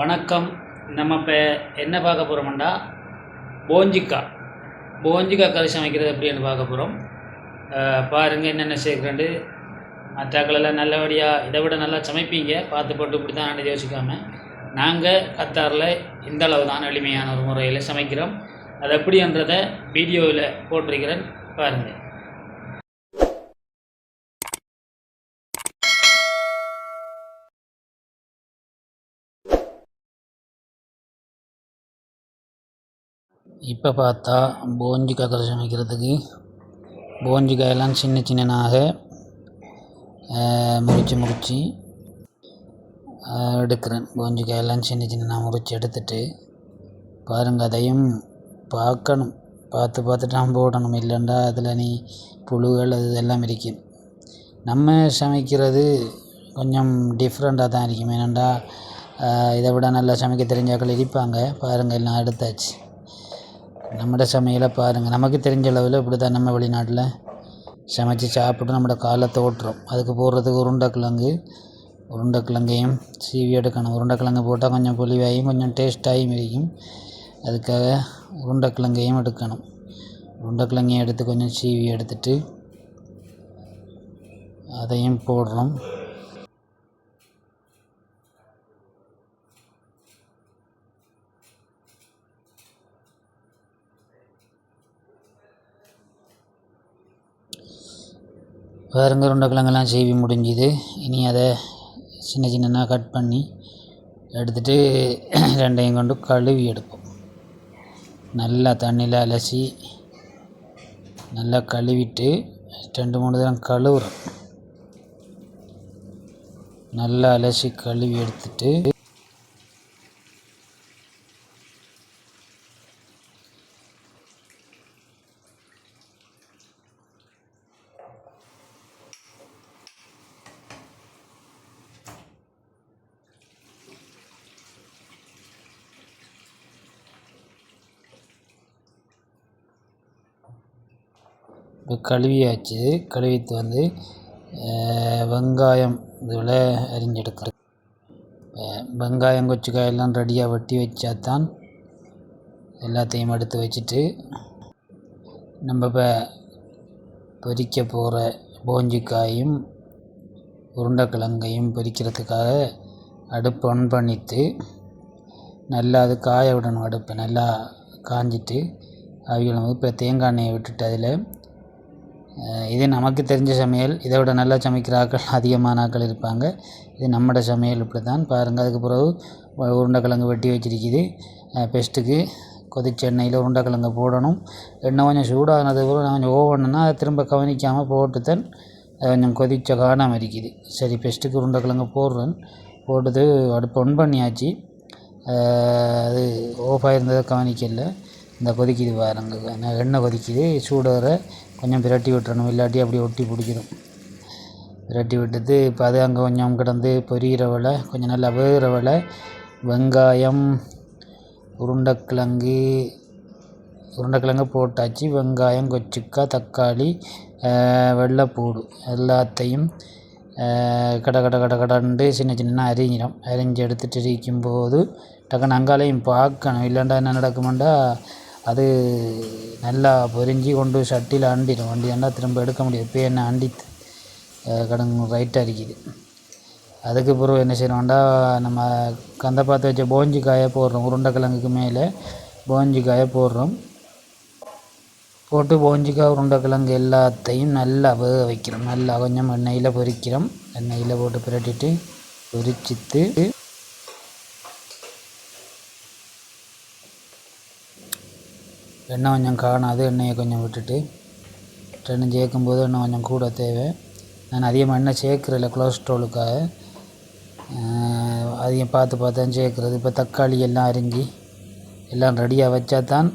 வணக்கம். நம்ம இப்போ என்ன பார்க்க போகிறோம்டா போஞ்சிக்காய் போஞ்சிக்காய் கறி சமைக்கிறது எப்படின்னு பார்க்க போகிறோம் பாருங்கள் என்னென்ன சேர்க்குறேன்ட்டு மற்றாக்களெல்லாம் நல்லபடியாக இதை விட நல்லா சமைப்பீங்க. பார்த்து போட்டு இப்படி தான் யோசிக்காமல் நாங்கள் கத்தாரில் இந்த அளவு தான் எளிமையான ஒரு முறையில் சமைக்கிறோம். அது எப்படின்றத வீடியோவில் போட்டிருக்கிறேன். பாருங்கள் இப்போ பார்த்தா போஞ்சிக்காய் கறி சமைக்கிறதுக்கு. போஞ்சிக்காயெல்லாம் சின்ன சின்னனாக முறித்து முறித்து எடுக்கிறேன். போஞ்சிக்காயெல்லாம் சின்ன சின்னனாக முறித்து எடுத்துட்டு பாருங்கள் அதையும் பார்க்கணும். பார்த்து பார்த்துட்டு தான் போடணும். இல்லைண்டா அதில் நீ புழுகள் அது இதெல்லாம் இருக்கும். நம்ம சமைக்கிறது கொஞ்சம் டிஃப்ரெண்ட்டாக தான் இருக்கும். ஏனெண்டா இதை விட நல்லா சமைக்க தெரிஞ்சாக்கள் இருப்பாங்க. பாருங்கள் எல்லாம் எடுத்தாச்சு. நம்மட சமையலை பாருங்கள் நமக்கு தெரிஞ்ச அளவில் இப்படி தான் நம்ம வெளிநாட்டில் சமைச்சு சாப்பிட்டு நம்மட காலத்தை ஓட்டுறோம் அதுக்கு போடுறதுக்கு உருண்டைக்கிழங்கு உருண்டைக்கிழங்கையும் சீவி எடுக்கணும். உருண்டைக்கிழங்கு போட்டால் கொஞ்சம் புளிவாயும் கொஞ்சம் டேஸ்ட்டாகவும் இருக்கும் அதுக்காக உருண்டைக்கிழங்கையும் எடுக்கணும். உருண்டைக்கிழங்கையும் எடுத்து கொஞ்சம் சீவி எடுத்துட்டு அதையும் போடுறோம். பாருங்க உருளைக்கிழங்கெல்லாம் சீவி முடிஞ்சுது. இனி அதை சின்ன சின்னதாக கட் பண்ணி எடுத்துட்டு ரெண்டையும் கொண்டு கழுவி எடுப்போம். நல்லா தண்ணியில் அலசி நல்லா கழுவிட்டு ரெண்டு மூணு தரம் கழுவுறோம். நல்லா அலசி கழுவி எடுத்துட்டு கழுவியாச்சு. கழுவிட்டு வந்து வெங்காயம் இதில் அரிஞ்செடுக்கிறது. வெங்காயம் கொச்சிக்காய் எல்லாம் ரெடியாக வெட்டி வச்சா தான் எல்லாத்தையும் எடுத்து வச்சுட்டு நம்ம இப்போ பொரிக்க போகிற போஞ்சிக்காயும் உருண்டைக்கிழங்கையும் பொரிக்கிறதுக்காக அடுப்பு ஆன் பண்ணிவிட்டு நல்லா அது காய விடணும் அடுப்பை. நல்லா காஞ்சிட்டு அவிகளும் இப்போ தேங்காய் எண்ணெயை விட்டுட்டு அதில் இது நமக்கு தெரிஞ்ச சமையல். இதை விட நல்லா சமைக்கிற ஆட்கள் அதிகமான ஆட்கள் இருப்பாங்க. இது நம்மட சமையல் இப்படி தான் பாருங்கள் அதுக்கு பிறகு உருண்டைக்கிழங்கு வெட்டி வச்சிருக்குது. பெஸ்ட்டுக்கு கொதிச்ச எண்ணெயில் உருண்டைக்கிழங்கு போடணும். எண்ணெய் கொஞ்சம் சூடானது கூட கொஞ்சம் ஓவன்னா அதை திரும்ப கவனிக்காமல் போட்டு தான் கொஞ்சம் கொதிச்ச காணாமல் இருக்குது. சரி பெஸ்ட்டுக்கு உருண்டைக்கிழங்கு போடுறேன். போட்டது அடுப்பு ஒன் பண்ணியாச்சு. அது ஓஃப் ஆகிருந்ததை கவனிக்கல. இந்த கொதிக்குது பாருங்க. எண்ணெய் கொதிக்குது சூடாகிற கொஞ்சம் பிரட்டி விட்டுறணும். இல்லாட்டி அப்படியே ஒட்டி பிடிக்கிடும் பிரட்டி விட்டுட்டு இப்போ அது அங்கே கொஞ்சம் கிடந்து பொரியிற வேலை கொஞ்சம் நல்லா வேகிற வேலை வெங்காயம் உருண்டைக்கிழங்கு உருண்டைக்கிழங்கு போட்டாச்சு வெங்காயம் கொச்சிக்காய் தக்காளி வெள்ளைப்பூடு எல்லாத்தையும் கடை கட கட கடன்ட்டு சின்ன சின்ன அரிஞ்சிடும் அரிஞ்சு எடுத்துட்டு இருக்கும்போது டக்குன்னு அங்காலையும் பார்க்கணும். இல்லைண்டா என்ன நடக்குமெண்டா அது நல்லா பொரிஞ்சு கொண்டு சட்டியில் அண்டிடும் அண்டியாண்டா திரும்ப எடுக்க முடியாது. இப்போ என்ன அண்டி கடங்கு ரைட்டாக இருக்குது அதுக்கு பிறகு என்ன செய்யணும்டா நம்ம கந்த பார்த்து வச்ச போஞ்சி காயை போடுறோம். உருண்டைக்கிழங்குக்கு மேலே போஞ்சி காயை போடுறோம். போட்டு போஞ்சிக்காய் உருண்டைக்கிழங்கு எல்லாத்தையும் நல்லா வேக வைக்கிறோம். நல்லா கொஞ்சம் எண்ணெயில் பொரிக்கிறோம் எண்ணெயில் போட்டு பிரட்டிட்டு பொரிச்சித்து எண்ணெய் கொஞ்சம் காணாது எண்ணெயை கொஞ்சம் விட்டுட்டு ரெண்டும் சேர்க்கும்போது எண்ணெய் கொஞ்சம் கூட தேவை. நான் அதிகமாக எண்ணெய் சேர்க்குறதில்ல கொலஸ்ட்ராலுக்காக அதிகம் பார்த்து பார்த்து தான் சேர்க்குறது. இப்போ தக்காளி எல்லாம் அரிஞ்சு எல்லாம் ரெடியாக வச்சா தான்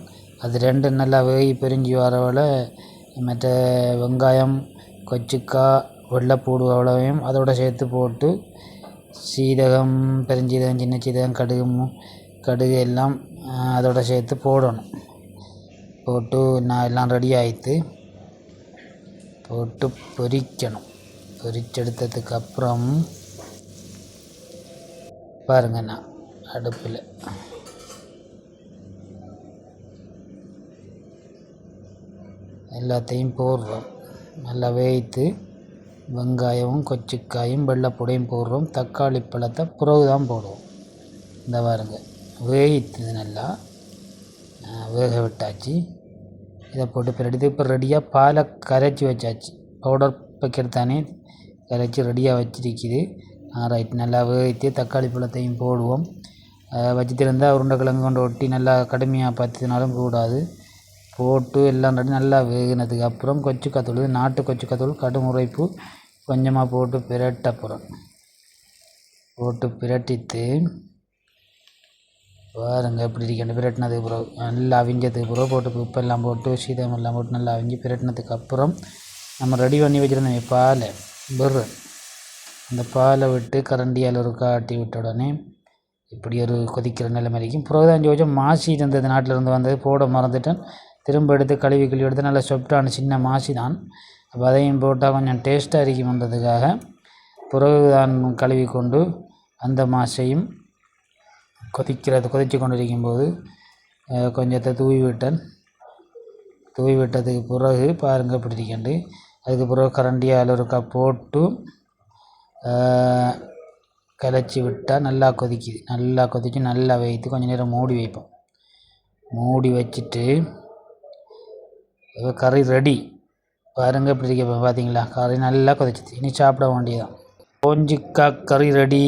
அது ரெண்டும் நல்லா வேகி பிரிஞ்சு வரவள மற்ற வெங்காயம் கொச்சிக்காய் வெள்ளைப்பூடு அவ்வளவையும் அதோட சேர்த்து போட்டு சீரகம் பெருஞ்சீரகம் சின்ன சீரகம் கடுகு கடுகு எல்லாம் அதோட சேர்த்து போடணும். போட்டு நான் எல்லாம் ரெடி ஆயிடுத்து போட்டு பொரிக்கணும் பொரிச்செடுத்ததுக்கு அப்புறம் நான் அடுப்பில். எல்லாத்தையும் போடுறோம். நல்லா வேய்த்து வெங்காயமும் கொச்சிக்காயும் வெள்ளைப்பூடையும் போடுறோம். தக்காளி பழத்தை பிறகு தான் போடுவோம். இந்த பாருங்க வேவித்தது நல்லா. வேக விட்டாச்சு. இதை போட்டு பிரட்டி இப்போ ரெடியாக பாலை கரைச்சி வச்சாச்சு. பவுடர் பேக்கெட் தானே கரைச்சி ரெடியாக வச்சிருக்குது. ரைட் நல்லா வேவித்து தக்காளி பழத்தையும் போடுவோம். வச்சுட்டு இருந்தால் உருண்டைக்கிழங்கு கொண்டு ஒட்டி நல்லா கடுமையாக பற்றினாலும் கூடாது போட்டு எல்லாம் ரெடி நல்லா வேகினதுக்கு அப்புறம் கொச்சிக்காத்தூள் நாட்டு கொச்சிக்காத்தூள் கடும் உரைப்பு கொஞ்சமாக போட்டு பிரட்ட போகிறோம் போட்டு பிரட்டித்து பாருங்க எப்படி இருக்கேன் பிரட்டினதுக்கு பிறகு நல்லா அவிஞ்சதுக்கு பிறகு போட்டு உப்பெல்லாம் போட்டு சீதம் எல்லாம் போட்டு நல்லா அவிஞ்சு பிரட்டினதுக்கு அப்புறம் நம்ம ரெடி பண்ணி வச்சுருந்தோம் பாலை பெரு அந்த பாலை விட்டு கரண்டியால் ஒரு காட்டி விட்ட உடனே இப்படி ஒரு கொதிக்கிற நிலைமைக்கும் பிறகு தான் மாசி இருந்தது. நாட்டிலிருந்து வந்தது போட மறந்துட்டேன். திரும்ப எடுத்து கழுவி கழுவி எடுத்து நல்லா சொப்டான சின்ன மாசி தான் அப்போ அதையும் போட்டால் கொஞ்சம் டேஸ்ட்டாக இருக்கும்ன்றதுக்காக பிறகு தான் கழுவி கொண்டு அந்த மாசையும் கொதிக்கிறது கொதித்து கொண்டிருக்கும் போது கொஞ்சத்தை தூவி விட்டேன் தூவி விட்டதுக்கு பிறகு பாருங்கள் இப்படி இருக்கண்டு அதுக்கு பிறகு கரண்டியால் ஒருக்கா போட்டு கலைச்சி விட்டால் நல்லா கொதிக்குது. நல்லா கொதித்து நல்லா வைத்து கொஞ்சம் நேரம் மூடி வைப்போம். மூடி வச்சுட்டு கறி ரெடி பாருங்கள் இப்படி இருக்க பார்த்தீங்களா கறி நல்லா கொதிச்சிது. இனி சாப்பிட வேண்டியதான் கோஞ்சிக்காய் கறி ரெடி